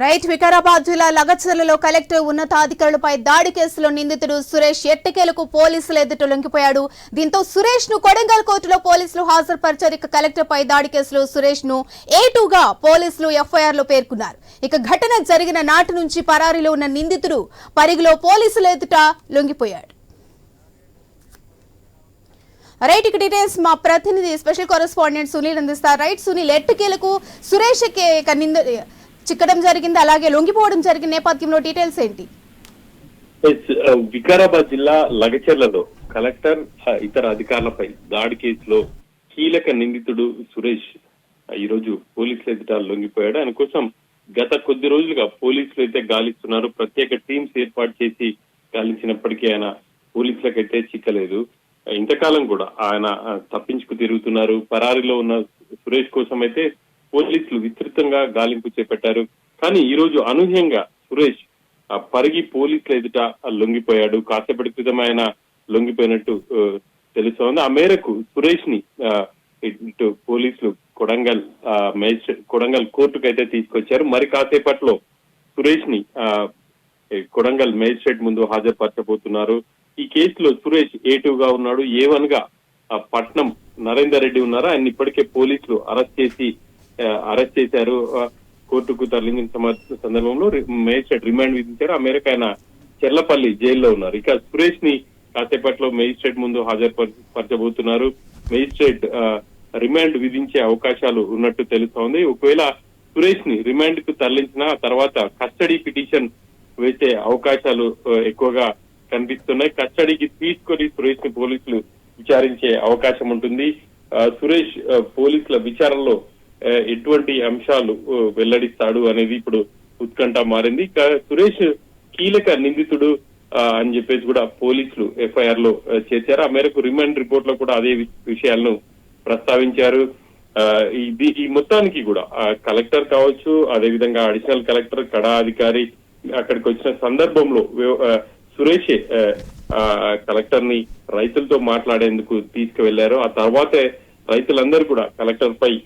Right Vikarabad జిల్లా లగచర్లలో collector ఉన్నతాధికారులపై దాడి కేసులో నిందితుడు సురేష్ ఎట్టకేలకు పోలీసులు ఎదుట లొంగిపోయాడు. దీంతో సురేష్ను కొడంగల్ కోర్టులో పోలీసులు హాజరుపరిచారు. ఇక కలెక్టర్ పై దాడి కేసులో సురేష్ను ఏ పోలీసులు ఎఫ్ఐఆర్లో పేర్కొన్నారు. ఇక ఘటన జరిగిన నాటి నుంచి పరారీలో ఉన్న నిందితుడు పరిగిలో పోలీసుల ఎదుట లొంగిపోయాడు. రైట్ ఇక డీటెయిల్స్ మా ప్రతినిధి స్పెషల్ కరెస్పాండెంట్ సునీల్ అందిస్తారు. రైట్ సునీల్ ఎట్టకేలకు సురేష్ నింద చిక్కడం జరిగింది అలాగే లొంగిపోవడం జరిగిన నేపథ్యంలో డీటెయిల్స్ ఏంటి? Uh, వికారాబాద్ జిల్లా లగచెర్లలో కలెక్టర్ ఇతర అధికారులపై దాడి కేసులో కీలక నిందితుడు సురేష్ ఈ రోజు పోలీసుల ఎదుట లొంగిపోయాడు. ఆయన కోసం గత కొద్ది రోజులుగా పోలీసులు అయితే గాలిస్తున్నారు. ప్రత్యేక టీమ్స్ ఏర్పాటు చేసి గాలించినప్పటికీ ఆయన పోలీసులకైతే చిక్కలేదు. ఇంతకాలం కూడా ఆయన తప్పించుకు తిరుగుతున్నారు. పరారీలో ఉన్న సురేష్ కోసం అయితే పోలీసులు విస్తృతంగా గాలింపు చేపట్టారు. కానీ ఈ రోజు అనూహ్యంగా సురేష్ ఆ పరిగి పోలీసుల ఎదుట లొంగిపోయాడు. కాసేపటి క్రితం ఆయన లొంగిపోయినట్టు తెలుస్తోంది. ఆ మేరకు సురేష్ని ఇటు పోలీసులు కొడంగల్ ఆ, మేజిస్ట్రేట్ కొడంగల్ కోర్టుకు అయితే తీసుకొచ్చారు. మరి కాసేపట్లో సురేష్ని ఆ, కొడంగల్ మేజిస్ట్రేట్ ముందు హాజరుపరచబోతున్నారు. ఈ కేసులో సురేష్ ఏ గా ఉన్నాడు? ఏ వన్గా ఆ, పట్నం నరేందర్ రెడ్డి ఉన్నారు? ఆయన ఇప్పటికే పోలీసులు అరెస్ట్ చేసి అరెస్ట్ చేశారు. కోర్టుకు తరలించిన సందర్భంలో మేజిస్ట్రేట్ రిమాండ్ విధించారు. ఆ మేరకు ఆయన చెర్లపల్లి జైల్లో ఉన్నారు. ఇక సురేష్ని కాసేపట్లో మేజిస్ట్రేట్ ముందు హాజరుపరచబోతున్నారు మేజిస్ట్రేట్ రిమాండ్ విధించే అవకాశాలు ఉన్నట్టు తెలుస్తోంది. ఒకవేళ సురేష్ని రిమాండ్కు తరలించిన తర్వాత కస్టడీ పిటిషన్ వేసే అవకాశాలు ఎక్కువగా కనిపిస్తున్నాయి. కస్టడీకి తీసుకొని సురేష్ని పోలీసులు విచారించే అవకాశం ఉంటుంది. ఆ, సురేష్ పోలీసుల విచారణలో ఎటువంటి అంశాలు వెల్లడిస్తాడు అనేది ఇప్పుడు ఉత్కంఠ మారింది. సురేష్ కీలక నిందితుడు అని చెప్పేసి కూడా పోలీసులు ఎఫ్ఐఆర్లో చేశారు. ఆ మేరకు రిమాండ్ రిపోర్ట్లో కూడా అదే విషయాలను ప్రస్తావించారు. ఆ, ఇది ఈ మొత్తానికి కూడా కలెక్టర్ కావచ్చు అదేవిధంగా అడిషనల్ కలెక్టర్ కడా అధికారి అక్కడికి వచ్చిన సందర్భంలో ఆ, సురేషే ఆ, కలెక్టర్ని రైతులతో మాట్లాడేందుకు తీసుకువెళ్ళారు. ఆ తర్వాతే రైతులందరూ కూడా కలెక్టర్ పై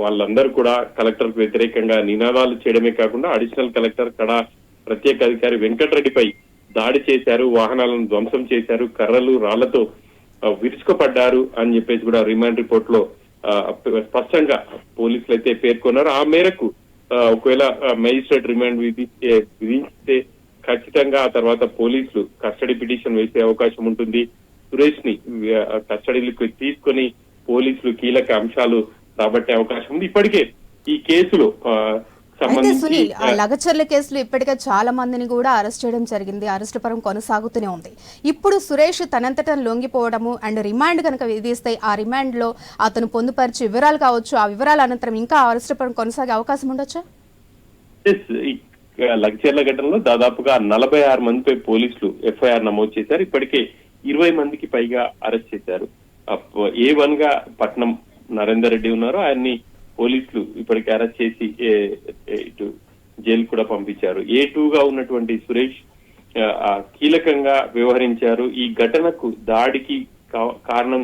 వాళ్ళందరూ కూడా కలెక్టర్కు వ్యతిరేకంగా నినాదాలు చేయడమే కాకుండా అడిషనల్ కలెక్టర్ కడ ప్రత్యేక అధికారి వెంకటరెడ్డిపై దాడి చేశారు వాహనాలను ధ్వంసం చేశారు కర్రలు రాళ్ళతో విరుచుకుపడ్డారు అని చెప్పేసి కూడా రిమాండ్ రిపోర్ట్లో ఆ, స్పష్టంగా పోలీసులు అయితే పేర్కొన్నారు. ఆ మేరకు ఒకవేళ మేజిస్ట్రేట్ రిమాండ్ విధి విధిస్తే ఖచ్చితంగా ఆ తర్వాత పోలీసులు కస్టడీ పిటిషన్ వేసే అవకాశం ఉంటుంది. సురేష్ని కస్టడీలకు తీసుకొని పోలీసులు కీలక అంశాలు రాబట్టే అవకాశం ఉంది. ఇప్పటికే ఈ కేసులో అయితే సునీల్ ఆ లగచర్ల కేసులో ఇప్పటికే చాలా మందిని కూడా అరెస్ట్ చేయడం జరిగింది. అరెస్ట్ పరం కొనసాగుతూనే ఉంది. ఇప్పుడు సురేష్ తనంతట లొంగిపోవడము అండ్ రిమాండ్ కనుక విధిస్తే ఆ రిమాండ్లో అతను పొందుపరిచే వివరాలు కావచ్చు. ఆ వివరాల అనంతరం ఇంకా అరెస్ట్ పరం కొనసాగే అవకాశం ఉండొచ్చా? లగ్చర్ల ఘటనలో దాదాపుగా నలభై ఆరు మందిపై పోలీసులు ఎఫ్ఐఆర్ నమోదు చేశారు. ఇప్పటికే ఇరవై మందికి పైగా అరెస్ట్ చేశారు. ఏ వన్గా పట్నం నరేందర్ రెడ్డి ఉన్నారు. ఆయన్ని పోలీసులు ఇప్పటికి అరెస్ట్ చేసి ఇటు జైలు కూడా పంపించారు. ఏ టూగా ఉన్నటువంటి సురేష్ కీలకంగా వ్యవహరించారు. ఈ ఘటనకు దాడికి కారణం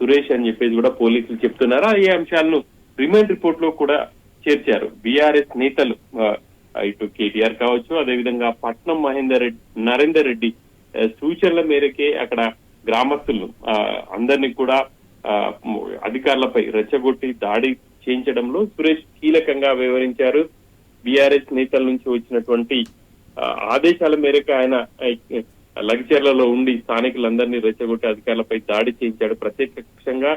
సురేష్ అని చెప్పేసి కూడా పోలీసులు చెప్తున్నారు. ఈ అంశాలను రిమైండ్ రిపోర్ట్లో కూడా చేర్చారు. బీఆర్ఎస్ నేతలు ఇటు కేటీఆర్ కావచ్చు అదేవిధంగా పట్నం మహేందర్ రెడ్డి నరేందర్ రెడ్డి సూచనల మేరకే అక్కడ గ్రామస్తులు ఆ, అందరినీ కూడా అధికారులపై రెచ్చగొట్టి దాడి చేయించడంలో సురేష్ కీలకంగా వ్యవహరించారు. బీఆర్ఎస్ నేతల నుంచి వచ్చినటువంటి ఆదేశాల మేరకు ఆయన ఆ, ఉండి స్థానికులందరినీ రెచ్చగొట్టి అధికారులపై దాడి చేయించాడు. ప్రత్యక్షంగా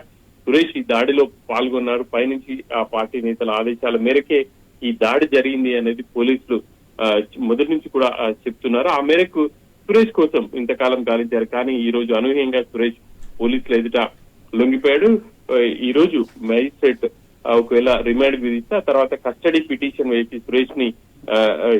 సురేష్ ఈ దాడిలో పాల్గొన్నారు. పైనుంచి ఆ పార్టీ నేతల ఆదేశాల మేరకే ఈ దాడి జరిగింది అనేది పోలీసులు ఆ, మొదటి నుంచి కూడా చెప్తున్నారు. ఆ మేరకు సురేష్ కోసం ఇంతకాలం గాలించారు. కానీ ఈ రోజు అనూహ్యంగా సురేష్ పోలీసుల ఎదుట లొంగిపోయాడు. ఈ రోజు మ్యాజిస్ట్రేట్ ఒకవేళ రిమాండ్ విధిస్తే ఆ తర్వాత కస్టడీ పిటిషన్ వేసి సురేష్ని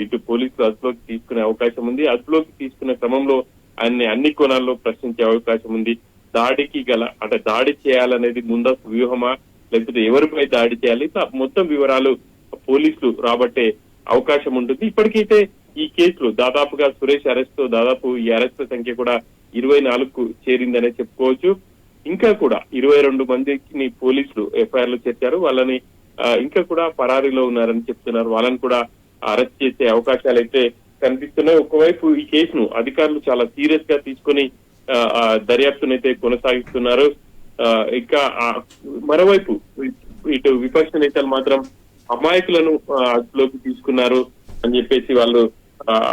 ఇటు పోలీసులు అదుపులోకి తీసుకునే అవకాశం ఉంది. అదుపులోకి తీసుకునే క్రమంలో ఆయన్ని అన్ని కోణాల్లో ప్రశ్నించే అవకాశం ఉంది. దాడికి గల అంటే దాడి చేయాలనేది ముందస్తు వ్యూహమా? లేకపోతే ఎవరిపై దాడి చేయాలి? ఇట్లా మొత్తం వివరాలు పోలీసులు రాబట్టే అవకాశం ఉంటుంది. ఇప్పటికైతే ఈ కేసులు దాదాపుగా సురేష్ అరెస్ట్ దాదాపు ఈ అరెస్ట్ల సంఖ్య కూడా ఇరవై నాలుగుకు చేరిందనే చెప్పుకోవచ్చు. ఇంకా కూడా ఇరవై రెండు మందిని పోలీసులు ఎఫ్ఐఆర్లో చేర్చారు. వాళ్ళని ఇంకా కూడా పరారీలో ఉన్నారని చెప్తున్నారు. వాళ్ళని కూడా అరెస్ట్ చేసే అవకాశాలు అయితే కనిపిస్తున్నాయి. ఒకవైపు ఈ కేసును అధికారులు చాలా సీరియస్గా తీసుకొని ఆ, దర్యాప్తునైతే కొనసాగిస్తున్నారు. ఆ, ఇంకా మరోవైపు ఇటు విపక్ష నేతలు మాత్రం అమాయకులను అదుపులోకి తీసుకున్నారు అని చెప్పేసి వాళ్ళు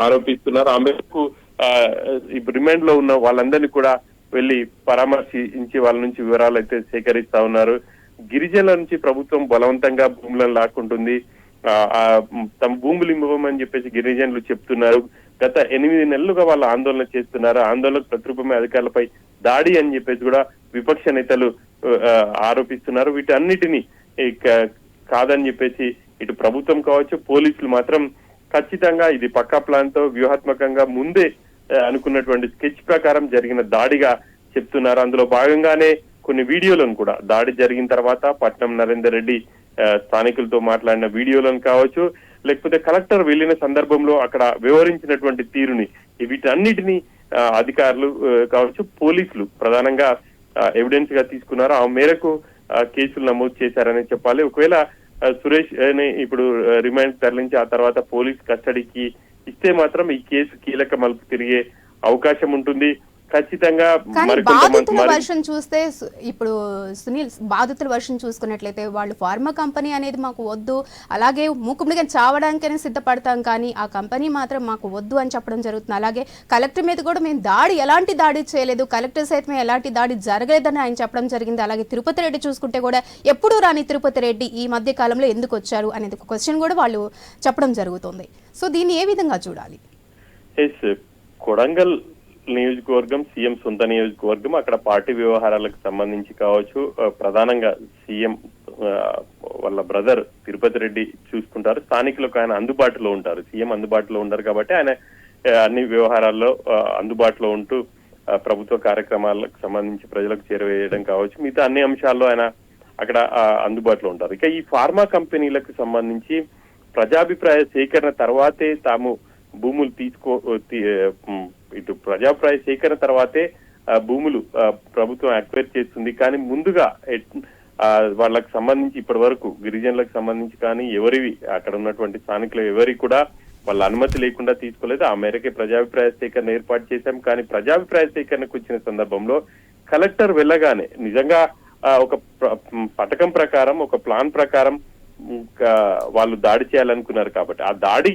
ఆరోపిస్తున్నారు. ఆ మేరకు ఆ, ఇప్పుడు రిమాండ్లో ఉన్న వాళ్ళందరినీ కూడా వెళ్ళి పరామర్శించి వాళ్ళ నుంచి వివరాలు అయితే సేకరిస్తా ఉన్నారు. గిరిజనుల నుంచి ప్రభుత్వం బలవంతంగా భూములను లాక్కుంటుంది. ఆ, తమ భూములు ఇవ్వమని చెప్పేసి గిరిజనులు చెప్తున్నారు. గత ఎనిమిది నెలలుగా వాళ్ళు ఆందోళన చేస్తున్నారు. ఆందోళనకు ప్రతిరూపమే అధికారులపై దాడి అని చెప్పేసి కూడా విపక్ష నేతలు ఆరోపిస్తున్నారు. వీటన్నిటిని కాదని చెప్పేసి ఇటు ప్రభుత్వం కావచ్చు పోలీసులు మాత్రం ఖచ్చితంగా ఇది పక్కా ప్లాన్తో వ్యూహాత్మకంగా ముందే అనుకున్నటువంటి స్కెచ్ ప్రకారం జరిగిన దాడిగా చెప్తున్నారు. అందులో భాగంగానే కొన్ని వీడియోలను కూడా దాడి జరిగిన తర్వాత పట్నం నరేందర్ రెడ్డి స్థానికులతో మాట్లాడిన వీడియోలను కావచ్చు లేకపోతే కలెక్టర్ వెళ్ళిన సందర్భంలో అక్కడ వివరించినటువంటి తీరుని వీటన్నిటిని అధికారులు కావచ్చు పోలీసులు ప్రధానంగా ఎవిడెన్స్గా తీసుకున్నారు. ఆ మేరకు కేసులు నమోదు చేశారని చెప్పాలి. ఒకవేళ సురేష్ ఇప్పుడు రిమాండ్ తరలించి ఆ తర్వాత పోలీస్ కస్టడీకి ఇస్తే మాత్రం ఈ కేసు కీలక మలుపు తిరిగే అవకాశం ఉంటుంది ఖచ్చితంగా కానీ బాధితుల వర్షం చూస్తే ఇప్పుడు సునీల్ బాధితుల వర్షం చూసుకున్నట్లయితే వాళ్ళు ఫార్మా కంపెనీ అనేది మాకు వద్దు అలాగే మూకుముడిగా చావడానికైనా సిద్ధపడతాం కానీ ఆ కంపెనీ మాత్రం మాకు వద్దు అని చెప్పడం జరుగుతుంది. అలాగే కలెక్టర్ మీద కూడా మేము దాడి ఎలాంటి దాడి చేయలేదు కలెక్టర్ సైతం ఎలాంటి దాడి జరగలేదని ఆయన చెప్పడం జరిగింది. అలాగే తిరుపతి రెడ్డి చూసుకుంటే కూడా ఎప్పుడు రాని తిరుపతి రెడ్డి ఈ మధ్య కాలంలో ఎందుకు వచ్చారు అనేది ఒక క్వశ్చన్ కూడా వాళ్ళు చెప్పడం జరుగుతుంది. సో దీన్ని ఏ విధంగా చూడాలి? కొడంగల్ నియోజకవర్గం సీఎం సొంత నియోజకవర్గం అక్కడ పార్టీ వ్యవహారాలకు సంబంధించి కావచ్చు ప్రధానంగా సీఎం వాళ్ళ బ్రదర్ తిరుపతి రెడ్డి చూసుకుంటారు. స్థానికులకు ఆయన అందుబాటులో ఉంటారు. సీఎం అందుబాటులో ఉంటారు కాబట్టి ఆయన అన్ని వ్యవహారాల్లో అందుబాటులో ఉంటూ ప్రభుత్వ కార్యక్రమాలకు సంబంధించి ప్రజలకు చేరవేయడం కావచ్చు. మిగతా అన్ని అంశాల్లో ఆయన అక్కడ అందుబాటులో ఉంటారు. ఇక ఈ ఫార్మా కంపెనీలకు సంబంధించి ప్రజాభిప్రాయ సేకరణ తర్వాతే తాము భూములు తీసుకో ఇటు ప్రజాప్రాయ సేకరణ తర్వాతే భూములు ప్రభుత్వం అక్వైర్ చేస్తుంది. కానీ ముందుగా వాళ్ళకి సంబంధించి ఇప్పటి వరకు గిరిజనులకు సంబంధించి కానీ ఎవరివి అక్కడ ఉన్నటువంటి స్థానికులు ఎవరి కూడా వాళ్ళ అనుమతి లేకుండా తీసుకోలేదు. ఆ మేరకే ప్రజాభిప్రాయ సేకరణ ఏర్పాటు చేశాం. కానీ ప్రజాభిప్రాయ సేకరణకు వచ్చిన సందర్భంలో కలెక్టర్ వెళ్ళగానే నిజంగా ఒక పథకం ప్రకారం ఒక ప్లాన్ ప్రకారం ఇంకా వాళ్ళు దాడి చేయాలనుకున్నారు కాబట్టి. ఆ దాడి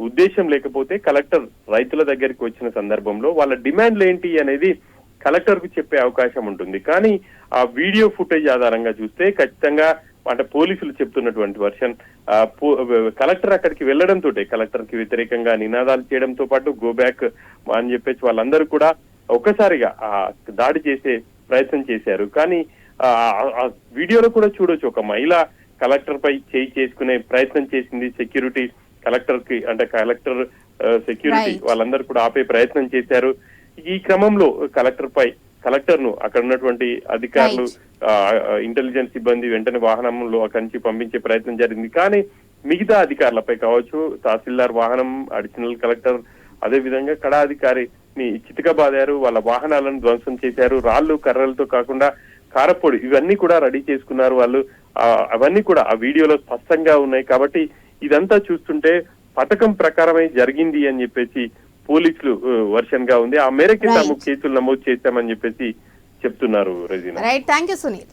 ఉద్దేశం లేకపోతే కలెక్టర్ రైతుల దగ్గరికి వచ్చిన సందర్భంలో వాళ్ళ డిమాండ్లు ఏంటి అనేది కలెక్టర్కు చెప్పే అవకాశం ఉంటుంది. కానీ ఆ వీడియో ఫుటేజ్ ఆధారంగా చూస్తే ఖచ్చితంగా అంటే పోలీసులు చెప్తున్నటువంటి వర్షన్ ఆ, పో- కలెక్టర్ అక్కడికి వెళ్ళడంతో కలెక్టర్కి వ్యతిరేకంగా నినాదాలు చేయడంతో పాటు గో బ్యాక్ అని చెప్పేసి వాళ్ళందరూ కూడా ఒక్కసారిగా ఆ దాడి చేసే ప్రయత్నం చేశారు. కానీ ఆ వీడియోలో కూడా చూడొచ్చు ఒక మహిళ కలెక్టర్ పై చేయి చేసుకునే ప్రయత్నం చేసింది సెక్యూరిటీ కలెక్టర్కి అంటే కలెక్టర్ సెక్యూరిటీ. వాళ్ళందరూ కూడా ఆపే ప్రయత్నం చేశారు. ఈ క్రమంలో కలెక్టర్ పై కలెక్టర్ను అక్కడ ఉన్నటువంటి అధికారులు ఇంటెలిజెన్స్ సిబ్బంది వెంటనే వాహనంలో అక్కడి నుంచి పంపించే ప్రయత్నం జరిగింది. కానీ మిగతా అధికారులపై కావచ్చు తహసీల్దార్ వాహనం అడిషనల్ కలెక్టర్ అదే విధంగా కడా అధికారిని చితకబాదారు వాళ్ళ వాహనాలను ధ్వంసం చేశారు. రాళ్ళు కర్రలతో కాకుండా కారపొడి ఇవన్నీ కూడా రెడీ చేసుకున్నారు వాళ్ళు. అవన్నీ కూడా ఆ వీడియోలో స్పష్టంగా ఉన్నాయి. కాబట్టి ఇదంతా చూస్తుంటే పథకం ప్రకారమే జరిగింది అని చెప్పేసి పోలీసులు వర్షన్గా ఉంది. ఆ మేరకి తాము. కేసులు నమోదు చేశామని చెప్పేసి చెప్తున్నారు Rajeena right thank you Sunil